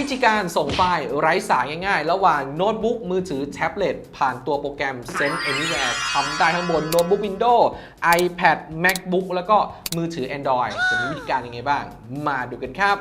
วิธีการส่งไฟล์ไร้สายง่ายๆ ระหว่างโน้ตบุ๊กมือถือแท็บเล็ตผ่านตัวโปรแกรม Send Anywhere ทำได้ทั้งบนโน้ตบุ๊ก Windows iPad MacBook แล้วก็มือถือ Android จะมีวิธีการยังไงบ้าง มาดูกันครับ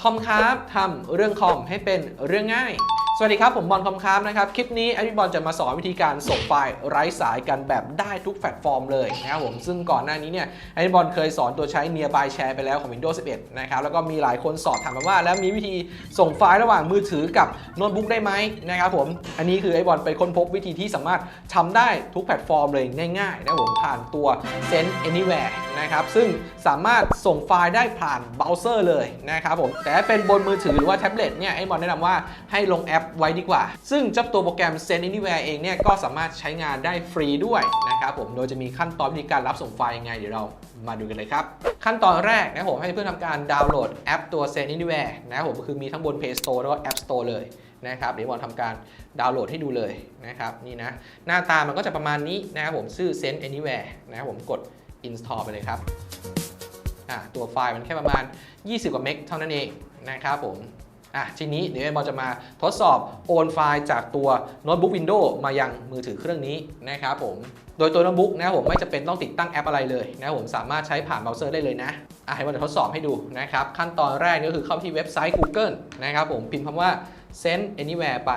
คอมครับทำเรื่องคอมให้เป็นเรื่องง่าย สวัสดีครับ ผมบอลคอมครับนะครับ คลิปนี้แอดมินบอลจะมาสอนวิธีการส่งไฟล์ไร้สายกันแบบได้ทุกแพลตฟอร์มเลยนะครับผมซึ่งก่อนหน้านี้เนี่ยแอดมินบอลเคยสอนตัวใช้ Nearby Share ไปแล้วของ Windows 11 นะครับ แล้วก็มีหลายคนสอบถามมาว่า แล้วมีวิธีส่งไฟล์ระหว่างมือถือกับโน้ตบุ๊กได้ไหมนะครับผมอันนี้คือไอดบอลไปค้นพบวิธีที่สามารถทำได้ทุกแพลตฟอร์มเลยง่ายๆนะครับผมผ่านตัว Send Anywhere นะครับซึ่งสามารถส่งไฟล์ได้ผ่านเบราว์เซอร์เลยนะครับผมแต่เป็นบนมือถือหรือว่าแท็บเล็ตเนี่ยไอ้บอลแนะนำว่าให้ลงแอปไว้ดีกว่า ซึ่งเจ้าตัวโปรแกรม Send Anywhere เองเนี่ยก็สามารถใช้งานได้ฟรีด้วยนะครับผมโดยจะมีขั้นตอนวิธีการรับส่งไฟล์ยังไงเดี๋ยวเรามาดูกันเลยครับ ขั้นตอนแรกนะครับผมให้เพื่อนทำการดาวน์โหลดแอปตัว Send Anywhere นะครับผมคือมีทั้งบน Play Store แล้วก็ App Store เลยนะครับเดี๋ยวบอลทำการดาวน์โหลดให้ดูเลยนะครับนี่นะหน้าตามันก็จะประมาณนี้นะครับผมชื่อ Send Anywhere นะครับผมกด install ไปเลยครับตัวไฟล์มันแค่ประมาณ 20 กว่าเมกเท่านั้นเองนะครับผม อะทีนี้เดี๋ยวเราจะมาทดสอบโอนไฟล์จากตัวโน้ตบุ๊ก Windows มายังมือถือเครื่องนี้นะครับผมโดยตัวโน้ตบุ๊กนะผมไม่จะเป็นต้องติดตั้งแอปอะไรเลยนะผมสามารถใช้ผ่านเบราว์เซอร์ได้เลยนะอะให้เราจะทดสอบให้ดูนะครับขั้นตอนแรกก็คือเข้าที่เว็บไซต์ Google นะครับผมพิมพ์คำว่า send anywhere ไป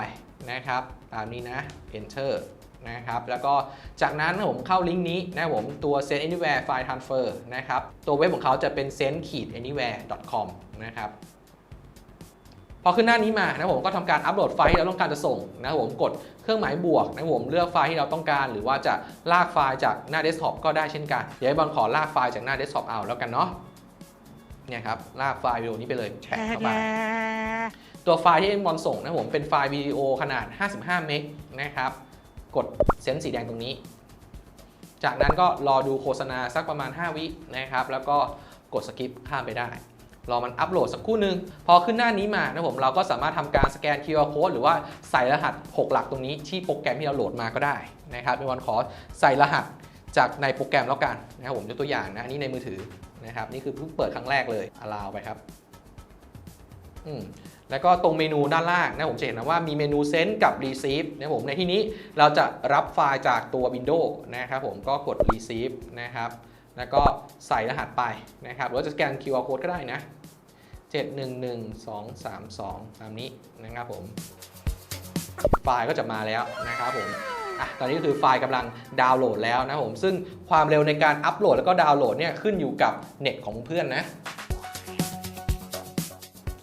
นะครับตามนี้นะ enter นะครับแล้วก็จากนั้นผมเข้าลิงก์นี้นะผมตัว send anywhere file transfer นะครับตัวเว็บของเขาจะเป็น send anywhere com นะครับ พอขึ้นหน้านี้มานะครับผมก็ทำการอัปโหลดไฟล์ที่เราต้องการจะส่งนะครับผมกดเครื่องหมายบวกนะครับผมเลือกไฟล์ที่เราต้องการ หรือว่าจะลากไฟล์จากหน้าเดสก์ท็อปก็ได้เช่นกันเดี๋ยวให้บอลขอลากไฟล์จากหน้าเดสก์ท็อปเอาแล้วกันเนาะเนี่ยครับลากไฟล์วิดีโอนี้ไปเลยแปะเข้าไปตัวไฟล์ที่บอลส่งนะครับผมเป็นไฟล์วิดีโอขนาด 55 เมกนะครับกดเส้นสีแดงตรงนี้ จากนั้นก็รอดูโฆษณาสักประมาณ 5 วินะครับแล้วก็กดสกิปข้ามไปได้ รอมันอัปโหลดสักครู่หนึ่งพอขึ้นหน้านี้มานะผมเราก็สามารถทำการสแกน QR code หรือว่าใส่รหัส 6 หลักตรงนี้ที่โปรแกรมที่เราโหลดมาก็ได้นะครับเป็นวันขอใส่รหัสจากในโปรแกรมแล้วกันนะครับผมยกตัวอย่างนะอันนี้ในมือถือนะครับนี่คือเพิ่งเปิดครั้งแรกเลยอลาวไปครับอืมแล้วก็ตรงเมนูด้านล่างนะผมจะเห็นนะว่ามีเมนู Send กับ Receive นะผมในที่นี้เราจะรับไฟล์จากตัว Windows นะครับผมก็กด Receive นะครับ แล้วก็ใส่รหัสไปนะครับหรือจะสแกน QR code ก็ได้นะ 711232 ตามนี้นะครับผม ไฟล์ก็จะมาแล้วนะครับผมอะตอนนี้ก็คือไฟล์กำลังดาวน์โหลดแล้วนะครับผม ซึ่งความเร็วในการอัปโหลดแล้วก็ดาวน์โหลดเนี่ยขึ้นอยู่กับเน็ตของเพื่อนนะ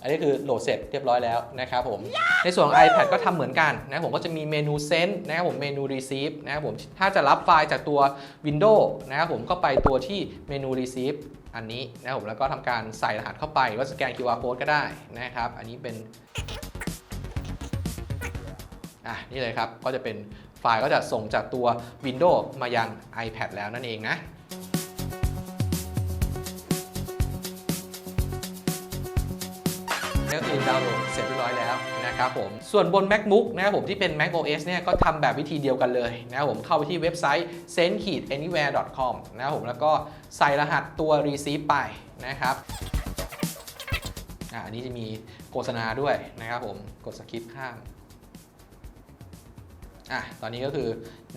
อันนี้คือโหลดเสร็จเรียบร้อยแล้วนะครับผม ในส่วนของ iPad ก็ทำเหมือนกันนะครับผมก็จะมีเมนู Send นะครับผมเมนู Receive นะครับผมถ้าจะรับไฟล์จากตัว Windows นะครับผมก็ไปตัวที่เมนู Receive อันนี้นะครับผมแล้วก็ทำการใส่รหัสเข้าไปหรือว่าสแกน QR code ก็ได้นะครับ อันนี้เป็นอะนี่เลยครับก็จะเป็นไฟล์ก็จะส่งจากตัว Windows มายัง iPad แล้วนั่นเองนะ ก็คือดาวน์โหลดเสร็จเรียบร้อยแล้วนะครับผม ส่วนบน MacBook นะครับผมที่เป็น Mac OS เนี่ยก็ทำแบบวิธีเดียวกันเลยนะครับผมเข้าไปที่เว็บไซต์ send-anywhere.com นะครับผมแล้วก็ใส่รหัสตัว receive ไปนะครับอันนี้จะมีโฆษณาด้วยนะครับผมกดสคิปข้าม อะตอนนี้ก็คือ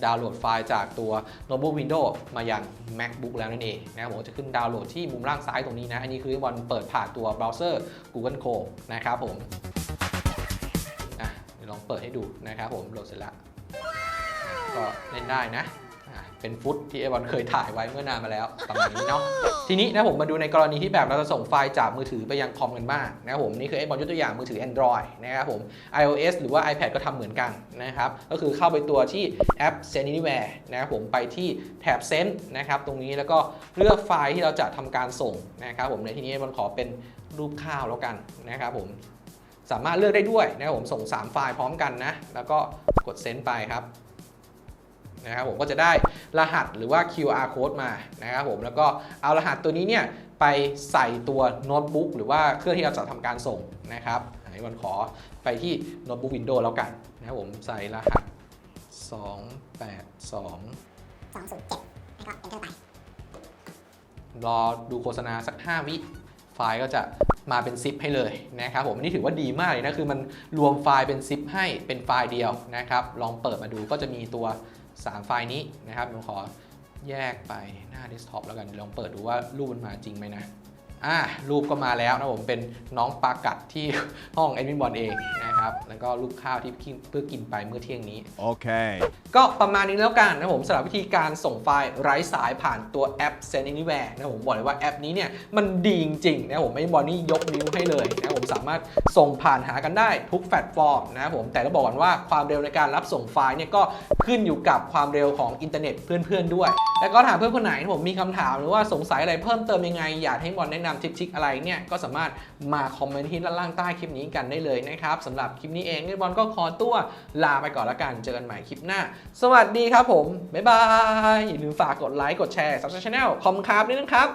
ดาวน์โหลดไฟล์จากตัวโน้ตบุ๊ก Windows มายัง MacBook แล้วนั่นเองนะครับผมจะขึ้นดาวน์โหลดที่มุมล่างซ้ายตรงนี้นะ อันนี้คือวันเปิดผ่านตัวเบราว์เซอร์ Google Chrome นะครับผมอะเดี๋ยวลองเปิดให้ดูนะครับผมโหลดเสร็จแล้วก็เล่นได้นะอะ เป็นฟุตที่เอวันเคยถ่ายไว้เมื่อนานมาแล้วประมาณนี้เนาะทีนี้นะผมมาดูในกรณีที่แบบเราจะส่งไฟล์จากมือถือไปยังคอมกันบ้างนะครับผมนี่คือไอ้บอลยกตัวอย่างมือถือ Android นะครับผม iOS หรือว่า iPad ก็ทำเหมือนกันนะครับก็คือเข้าไปตัวที่แอป Send Anywhere นะครับผมไปที่แถบ Send นะครับตรงนี้แล้วก็เลือกไฟล์ที่เราจะทำการส่งนะครับผมในที่นี้บอลขอเป็นรูปข้าวแล้วกันนะครับผมสามารถเลือกได้ด้วยนะครับผมส่ง 3 ไฟล์พร้อมกันนะ แล้วก็กด Send ไปครับ นะครับผมก็จะได้รหัสหรือว่า QR code มานะครับผมแล้วก็เอารหัสตัวนี้เนี่ยไปใส่ตัวโน้ตบุ๊กหรือว่าเครื่องที่เราจะทำการส่งนะครับอันนี้วันขอไปที่โน้ตบุ๊ก Windows แล้วกันนะครับผมใส่รหัส 282 207แล้วก็ enter ไปรอดูโฆษณาสัก 5 วิ ไฟล์ก็จะมาเป็นซิปให้เลยนะครับผมอันนี้ถือว่าดีมากเลยนะ คือมันรวมไฟล์เป็นซิปให้เป็นไฟล์เดียวนะครับ ลองเปิดมาดูก็จะมีตัว 3 ไฟล์นี้นะครับผมขอแยกไปหน้าเดสก์ท็อปแล้วกันลองเปิดดูว่ารูปมันมาจริงไหมนะอ่ารูปก็มาแล้วนะผมเป็นน้องปลากัดที่ห้องแอดมินบอลเองนะ ครับ แล้วก็รูปข้าวที่กินเพื่อกินไปเมื่อเที่ยงนี้ Okay. ก็ประมาณนี้แล้วกันนะผมสำหรับวิธีการส่งไฟล์ไร้สายผ่านตัวแอป Send Anywhere นะผมบอกเลยว่าแอปนี้เนี่ยมันดีจริงๆนะผมไม่บอลนี่ยกนิ้วให้เลยนะผมสามารถส่งผ่านหากันได้ทุกแพลตฟอร์มนะผมแต่ต้องบอกก่อนว่าความเร็วในการรับส่งไฟล์เนี่ยก็ขึ้นอยู่กับความเร็วของอินเทอร์เน็ตเพื่อนๆด้วย แล้วก็ถามเพื่อนคนไหนที่ผมมีคำถามหรือว่าสงสัยอะไรเพิ่มเติมยังไง อยากให้บอลแนะนำทิปชิกอะไรเนี่ยก็สามารถมาคอมเมนต์ที่ด้านล่างใต้คลิปนี้กันได้เลยนะครับสำหรับคลิปนี้เองเนี่บอลก็ขอตัวลาไปก่อนละกันเจอกันใหม่คลิปหน้า สวัสดีครับผม บ๊ายบายอย่าลืมฝากกดไลค์กดแชร์ subscribe channel คอมคาร์บด้วยนะครับ